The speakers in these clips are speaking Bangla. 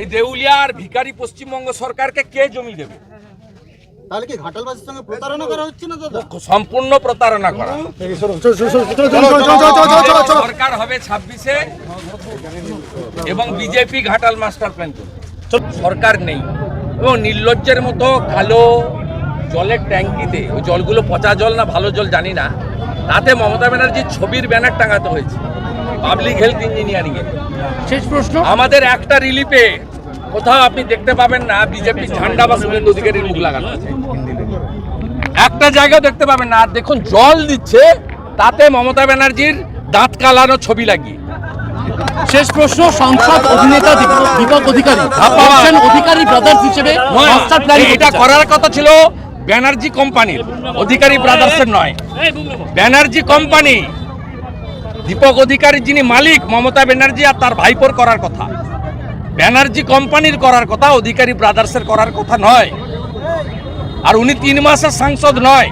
এই দেউলিয়া আর ভিখারি পশ্চিমবঙ্গ সরকারকে কে জমি দেবে? তাহলে কি ঘাটালবাসীর সঙ্গে প্রতারণা করা হচ্ছে না দাদা? সম্পূর্ণ প্রতারণা করা। সরকার হবে ছাব্বিশে এবং বিজেপি ঘাটাল মাস্টার প্ল্যান সরকার নেই। এবং নির্লজ্জের মতো কালো জলের ট্যাঙ্কিতে ওই জলগুলো পচা জল না ভালো জল জানি না তাতে মমতা ব্যানার্জির ছবির ব্যানার টাঙাতে হয়েছে। পাবলিক হেলথ ইঞ্জিনিয়ারিং এ। শেষ প্রশ্ন? আমাদের একটা রিলিফে কোথাও আপনি দেখতে পাবেন না বিজেপি ঝান্ডা বা শুভেন্দু অধিকারীর মুখ লাগানো একটা জায়গা দেখতে পাবেন না। আর দেখুন জল দিচ্ছে তাতে মমতা ব্যানার্জির দাঁত কালানো ছবি লাগিয়ে। শেষ প্রশ্ন সংসদ অধিনেতা দীপক- অধিকারী। অধিকারী ব্রাদার্স হিসেবে মাস্টার প্ল্যান এটা করার কথা ছিল ব্যানার্জি কোম্পানির অধিকারী ব্রাদার্সের নয়। ব্যানার্জি কোম্পানি দীপক অধিকারী যিনি মালিক, মমতা ব্যানার্জি আর তার ভাইপোর করার কথা। ব্যানার্জি কোম্পানির করার কথা, অধিকারী ব্রাদার্সের করার কথা নয়। আর উনি তিন মাসের সাংসদ নয়,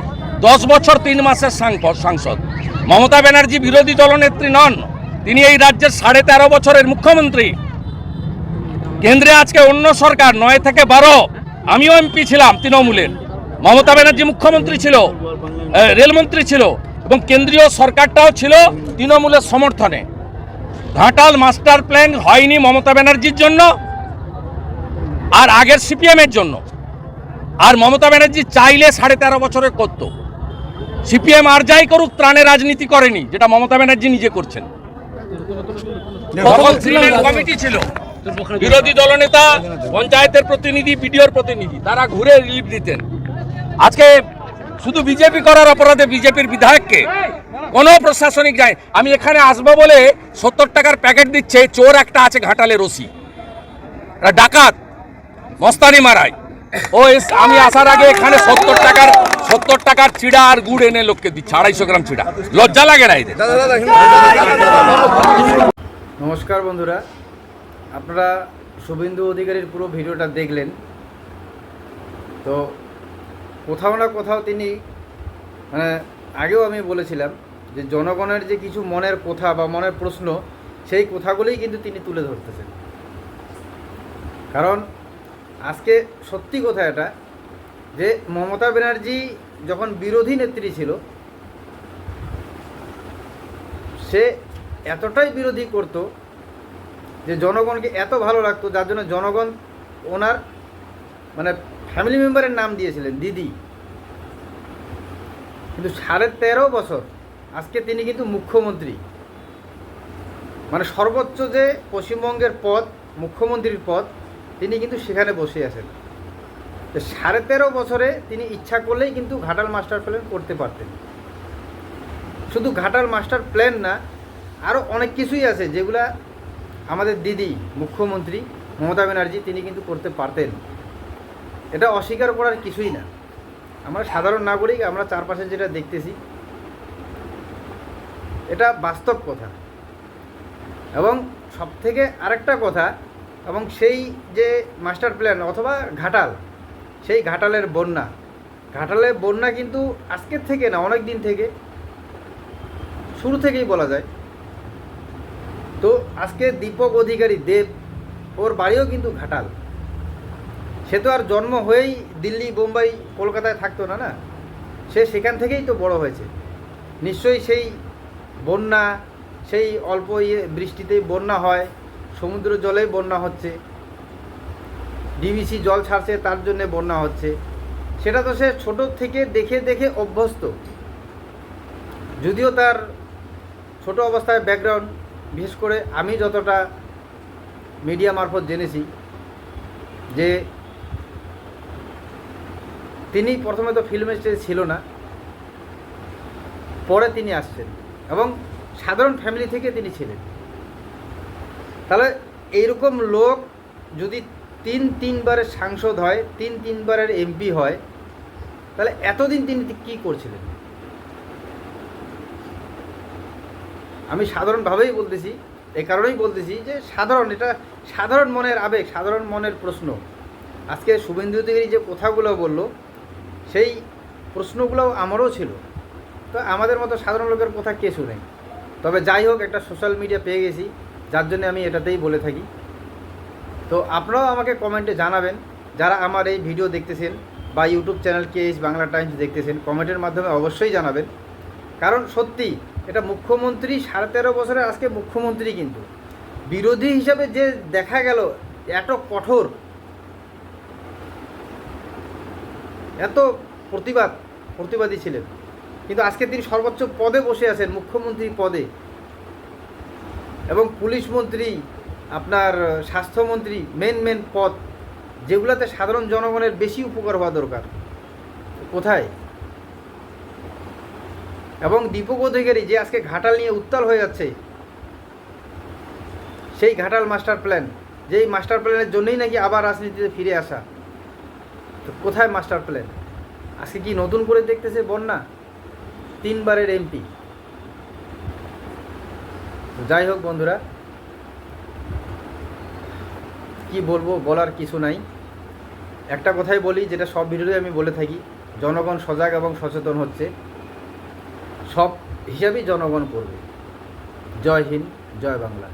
দশ বছর তিন মাসের সাংসদ। মমতা ব্যানার্জি বিরোধী দলনেত্রী নন, তিনি এই রাজ্যের সাড়ে তেরো বছরের মুখ্যমন্ত্রী। কেন্দ্রে আজকে অন্য সরকার, নয় থেকে বারো। আমিও এমপি ছিলাম তৃণমূলের। মমতা ব্যানার্জি মুখ্যমন্ত্রী ছিল রেলমন্ত্রী ছিল। এবং কেন্দ্রীয় সরকারটাও ছিল তৃণমূলের সমর্থনে। ঘাটাল মাস্টার প্ল্যান হয়নি মমতা ব্যানার্জির জন্য আর আগের সিপিএমের জন্য। আর মমতা ব্যানার্জি চাইলে সাড়ে তেরো বছরে করত। সিপিএম আর যাই করুক, ত্রাণে রাজনীতি করেনি, যেটা মমতা ব্যানার্জি নিজে করছেন। কমিটি ছিল। বিরোধী দলনেতা, পঞ্চায়েতের প্রতিনিধি, বিডিওর প্রতিনিধি, তারা ঘুরে রিলিফ দিতেন। আজকে শুধু বিজেপি করার অপরাধে বিজেপির বিধায়ককে? কোনো প্রশাসনিক যায় আমি এখানে আসব বলে সত্তর টাকার প্যাকেট দিচ্ছে, চোর একটা আছে ঘাটালে রসি। ডাকাত, মস্তানি মারায়। ও আমি আসার আগে এখানে সত্তর টাকার সত্তর টাকার চিড়া আর গুড় এনে লোককে দিচ্ছে, আড়াইশো গ্রাম চিড়া। লজ্জা লাগে না এদের। নমস্কার বন্ধুরা। আপনারা শুভেন্দু অধিকারীর পুরো ভিডিওটা দেখলেন। তো কোথাও না কোথাও তিনি মানে আগেও আমি বলেছিলাম যে জনগণের যে কিছু মনের কথা বা মনের প্রশ্ন, সেই কথাগুলোই কিন্তু তিনি তুলে ধরতেছেন। কারণ আজকে সত্যি কথা এটা যে মমতা ব্যানার্জি যখন বিরোধী নেত্রী ছিল, সে এতটাই বিরোধী করত যে জনগণকে এত ভালো লাগতো, যার জন্য জনগণ ওনার মানে ফ্যামিলি মেম্বারের নাম দিয়েছিলেন, দিদি। কিন্তু সাড়ে তেরো বছর, আজকে তিনি কিন্তু মুখ্যমন্ত্রী। মানে সর্বোচ্চ যে পশ্চিমবঙ্গের পদ, মুখ্যমন্ত্রীর পদ, তিনি কিন্তু সেখানে বসে আছেন। তো সাড়ে তেরো বছরে তিনি ইচ্ছা করলেই কিন্তু ঘাটাল মাস্টার প্ল্যান করতে পারতেন। শুধু ঘাটাল মাস্টার প্ল্যান না আরও অনেক কিছুই আছে যেগুলা আমাদের দিদি, মুখ্যমন্ত্রী মমতা ব্যানার্জি তিনি কিন্তু করতে পারতেন। এটা অস্বীকার করার কিছুই না। আমরা সাধারণ নাগরিক, আমরা চারপাশে যেটা দেখতেছি, এটা বাস্তব কথা। এবং সবথেকে আরেকটা কথা, এবং সেই যে মাস্টার প্ল্যান অথবা ঘাটাল, সেই ঘাটালের বন্যা। ঘাটালের বন্যা কিন্তু আজকের থেকে না, অনেক দিন থেকে, শুরু থেকেই বলা যায়। তো আজকে দীপক অধিকারী দেব, ওর বাড়িও কিন্তু ঘাটাল। সে তো আর জন্ম হয়েই দিল্লি বোম্বাই কলকাতায় থাকতো না না? সে সেখান থেকেই তো বড় হয়েছে। নিশ্চয়ই সেই বন্যা, সেই অল্প ইয়ে বৃষ্টিতেই বন্যা হয়, সমুদ্র জলেই বন্যা হচ্ছে, ডিবিসি জল ছাড়ছে, তার জন্যে বন্যা হচ্ছে। সেটা তো সে ছোট থেকে দেখে দেখে অভ্যস্ত। যদিও তার ছোট অবস্থায় ব্যাকগ্রাউন্ড বিশেষ করে আমি যতটা মিডিয়া মারফত জেনেছি, যে তিনি প্রথমে তো ফিল্ম স্টেজ ছিল না। পরে তিনি আসছেন এবং সাধারণ ফ্যামিলি থেকে তিনি ছিলেন। তাহলে এইরকম লোক যদি তিন তিনবারের সাংসদ হয়, তিন তিনবারের এমপি হয়, তাহলে এতদিন তিনি কী করছিলেন? আমি সাধারণভাবেই বলতেছি, এ কারণেই বলতেছি যে সাধারণ, এটা সাধারণ মনের আবেগ, সাধারণ মনের প্রশ্ন। আজকে শুভেন্দু অধিকারী যে কথাগুলো বলল সেই প্রশ্নগুলো আমারও ছিল। তো আমাদের মতো সাধারণ লোকের কথা কে শুনে তবে যাই হোক, একটা সোশ্যাল মিডিয়া পেয়ে গেছি। যার জন্য আমি এটাতেই বলে থাকি। তো আপনারাও আমাকে কমেন্টে জানাবেন। যারা আমার এই ভিডিও দেখতেছেন বা YouTube channel KS Bangla times দেখতেছেন কমেন্টের মাধ্যমে অবশ্যই জানাবেন। কারণ সত্যি, এটা মুখ্যমন্ত্রী সাড়ে তেরো বছরের আজকে মুখ্যমন্ত্রী কিন্তু। বিরোধী হিসাবে যে দেখা গেল, এত কঠোর এত প্রতিবাদ, প্রতিবাদী ছিলেন। কিন্তু আজকে তিনি সর্বোচ্চ পদে বসে আছেন মুখ্যমন্ত্রী পদে। এবং পুলিশ মন্ত্রী, আপনার স্বাস্থ্যমন্ত্রী মেন মেন পদ, যেগুলোতে সাধারণ জনগণের বেশি উপকার হওয়া দরকার। কোথায়? এবং দীপক অধিকারী যে আজকে ঘাটাল নিয়ে উত্তাল হয়ে যাচ্ছে, সেই ঘাটাল মাস্টার প্ল্যান, যেই মাস্টার প্ল্যানের জন্যই নাকি আবার রাজনীতিতে ফিরে আসা। তো কোথায় মাস্টার প্ল্যান? আজকে কি নতুন করে দেখতেছে বন্যা? তিনবারের এমপি। যাই হোক বন্ধুরা, কি বলব বলার কিছু নাই। একটা কথাই বলি, যেটা সব ভিডিওতে আমি বলে থাকি, জনগণ সজাগ এবং সচেতন হচ্ছে। সব হিসাবেই জনগণ করবে। জয় হিন্দ, জয় বাংলা।